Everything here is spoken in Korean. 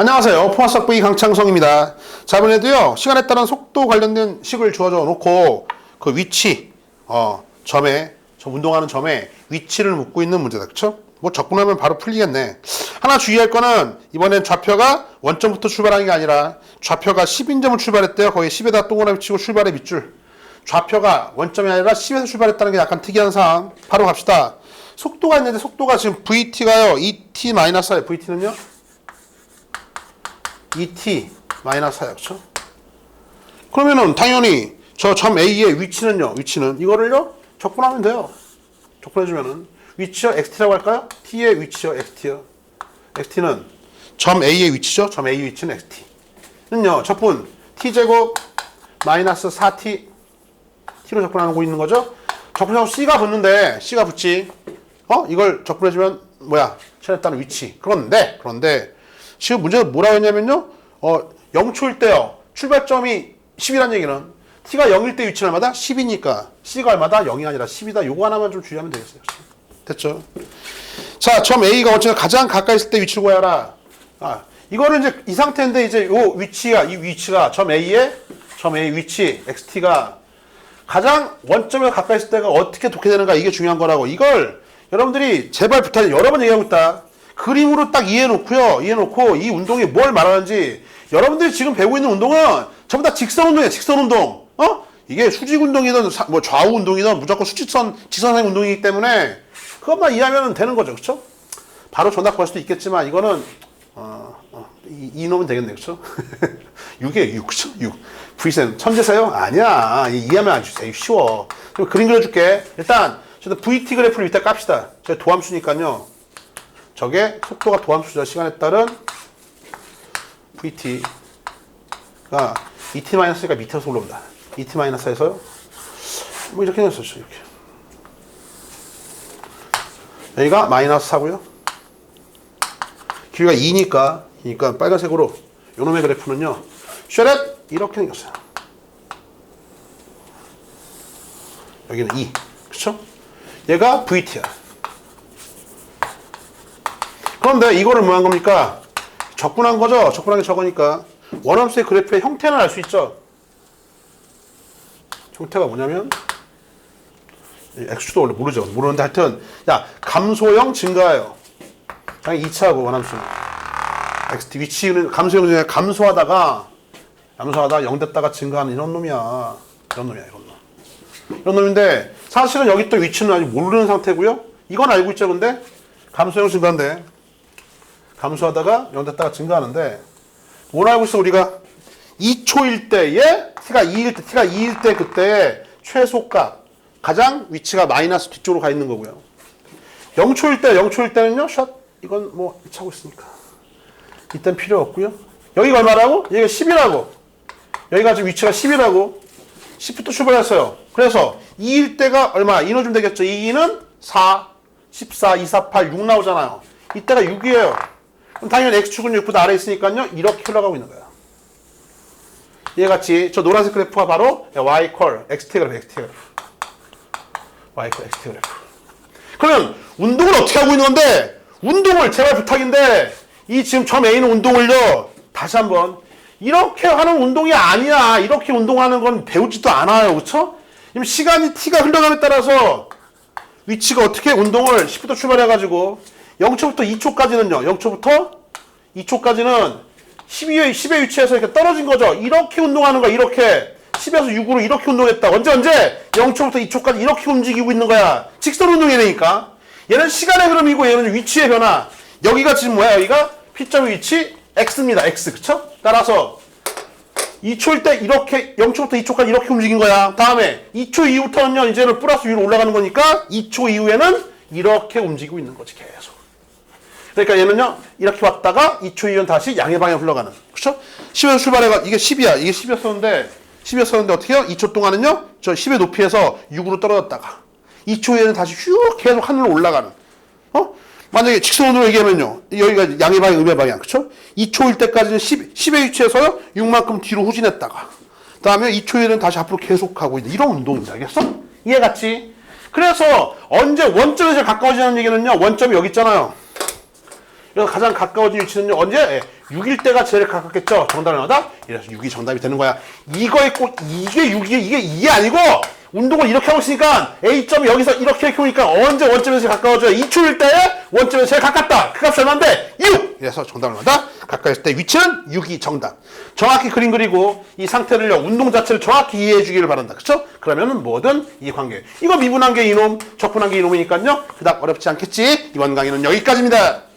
안녕하세요. 포화석 V 강창성입니다. 자, 이번에도요, 시간에 따른 속도 관련된 식을 주어져 놓고, 그 위치, 어, 점에, 저 운동하는 점에 위치를 묻고 있는 문제다. 그쵸? 뭐 적분하면 바로 풀리겠네. 하나 주의할 거는, 이번엔 좌표가 원점부터 출발하는 게 아니라, 좌표가 10인점을 출발했대요. 거기 10에다 동그라미 치고 출발의 밑줄. 좌표가 원점이 아니라 10에서 출발했다는 게 약간 특이한 사항. 바로 갑시다. 속도가 있는데, 속도가 지금 VT가요, ET-4, VT는요? ET 마이너스 4요. 그쵸? 그러면은 당연히 저 점 A의 위치는요. 위치는 이거를요. 적분하면 돼요. 적분해주면은 위치요. XT라고 할까요? T의 위치요. XT요. XT는 점 A의 위치죠. 점 A 위치는 XT는요. 적분 T제곱 마이너스 4T T로 적분하고 있는 거죠. 적분하고 C가 붙는데 C가 붙지. 어? 이걸 적분해주면 뭐야? 시간에 따른 위치. 그런데 그런데 지금 문제는 뭐라고 했냐면요. 어, 0초일 때요. 출발점이 10이란 얘기는 t가 0일 때 위치는 얼마다? 10이니까 c가 얼마다? 0이 아니라 10이다. 요거 하나만 좀 주의하면 되겠어요. 됐죠? 자, 점 A가 어쨌든 가장 가까이 있을 때 위치를 구하라. 아, 이거는 이제 이 상태인데 이제 요 위치가 이 위치가 점 A의 점 A 위치 xt가 가장 원점에 가까이 있을 때가 어떻게 독해되는가 이게 중요한 거라고. 이걸 여러분들이 제발 부탁 여러 번 얘기하고 있다. 그림으로 딱 이해해 놓고요. 이해해 놓고 이 운동이 뭘 말하는지 여러분들이 지금 배우고 있는 운동은 전부 다 직선 운동이에요. 직선 운동. 어? 이게 수직 운동이든 사- 뭐 좌우 운동이든 무조건 수직선 직선상 운동이기 때문에 그것만 이해하면 되는 거죠. 그렇죠? 바로 전학 걸 수도 있겠지만 이거는 어, 어, 이, 이놈은 되겠네. 그렇죠? 6이에요. 6. 그렇죠? 6. V쌤 천재세요? 아니야. 이- 이해하면 안 주세요. 쉬워. 그럼 그림 그려줄게. 일단 저도 VT 그래프를 이따 깝시다. 제가 도함수니까요. 저게 속도가 도함수죠. 시간에 따른 VT가 ET-가 밑에서 올라온다. ET-에서요. 뭐 이렇게 냈었죠. 이렇게. 여기가 마이너스 4고요. 길이가 2니까, 그러니까 빨간색으로 요놈의 그래프는요. 쉐렛 이렇게 생겼어요. 여기는 2. 그쵸? 얘가 VT야. 그런데 이거를 뭐 한 겁니까? 적분한 거죠? 적분한 게 저거니까. 원함수의 그래프의 형태는 알 수 있죠? 형태가 뭐냐면, 이 x도 원래 모르죠. 모르는데 하여튼, 야, 감소형 증가예요. 당연히 2차고 원함수는. xt 위치는 감소형 중에 감소하다가, 감소하다 0 됐다가 증가하는 이런 놈이야. 이런 놈이야, 이런 놈. 이런 놈인데, 사실은 여기 또 위치는 아직 모르는 상태고요. 이건 알고 있죠, 근데? 감소형 증가인데. 감소하다가 0 됐다가 증가하는데 뭘 알고 있어 우리가? 2초일 때에 t가 2일 때 t가 2일 때 그때 최소값 가장 위치가 마이너스 뒤쪽으로 가 있는 거고요. 0초일 때 0초일 때는요 샷 이건 뭐 차고 있으니까? 이땐 필요 없고요. 여기가 얼마라고? 여기가 10이라고. 여기가 지금 위치가 10이라고. 10부터 출발했어요. 그래서 2일 때가 얼마? 2 넣어주면 되겠죠. 2는 4 14 2 4 8 6 나오잖아요. 이때가 6이에요 그럼 당연히 x축은 6보다 아래 있으니까요. 이렇게 흘러가고 있는 거예요. 얘같이 저 노란색 그래프가 바로 y 콜 xt 그래프 xt 그래프 y 콜 xt 그래프 그러면 운동을 어떻게 하고 있는 건데 운동을 제발 부탁인데 이 지금 점 A는 운동을요 다시 한번 이렇게 하는 운동이 아니야 이렇게 운동하는 건 배우지도 않아요 그쵸? 지금 시간이 t가 흘러감에 따라서 위치가 어떻게 운동을 10부터 출발해가지고 0초부터 2초까지는요. 0초부터 2초까지는 12의, 10의 위치에서 이렇게 떨어진 거죠. 이렇게 운동하는 거야. 이렇게. 10에서 6으로 이렇게 운동했다. 언제 언제? 0초부터 2초까지 이렇게 움직이고 있는 거야. 직선 운동이니까. 얘는 시간의 흐름이고 얘는 위치의 변화. 여기가 지금 뭐야? 여기가 P점의 위치 X입니다. X. 그쵸? 따라서 2초일 때 이렇게 0초부터 2초까지 이렇게 움직인 거야. 다음에 2초 이후부터는요. 이제는 플러스 위로 올라가는 거니까 2초 이후에는 이렇게 움직이고 있는 거지. 계속. 그러니까 얘는요. 이렇게 왔다가 2초 이후엔 다시 양의 방향 흘러가는. 그렇죠? 10에서 출발해가 이게 10이야. 이게 10이었었는데 10이었었는데 어떻게 해요? 2초 동안은요. 저 10의 높이에서 6으로 떨어졌다가 2초 이후에는 다시 슉 계속 하늘로 올라가는. 어? 만약에 직선으로 얘기하면요. 여기가 양의 방향, 음의 방향. 그쵸? 2초일 때까지는 10, 10의 위치에서요. 6만큼 뒤로 후진했다가. 그 다음에 2초 에는 다시 앞으로 계속 가고 있는 이런 운동입니다. 알겠어? 이해갔지? 그래서 언제 원점에 제일 가까워지는 얘기는요. 원점이 여기 있잖아요. 그래서 가장 가까워진 위치는요 언제? 6일 때가 제일 가깝겠죠. 정답은 얼마다? 이래서 6이 정답이 되는 거야. 이거에 꼭 이게 6이 이게 2이 아니고 운동을 이렇게 하고 있으니까 A점이 여기서 이렇게 이렇게 오니까 언제 원점에서 가까워져요? 2초일 때 원점에서 제일 가깝다. 그 값이 얼마인데? 6! 이래서 정답은 얼마다? 가까이 있을 때 위치는 6이 정답. 정확히 그림 그리고 이 상태를요, 운동 자체를 정확히 이해해 주기를 바란다. 그쵸? 그러면은 뭐든 이 관계. 이거 미분한 게 이놈, 적분한 게 이놈이니까요. 그닥 어렵지 않겠지? 이번 강의는 여기까지입니다.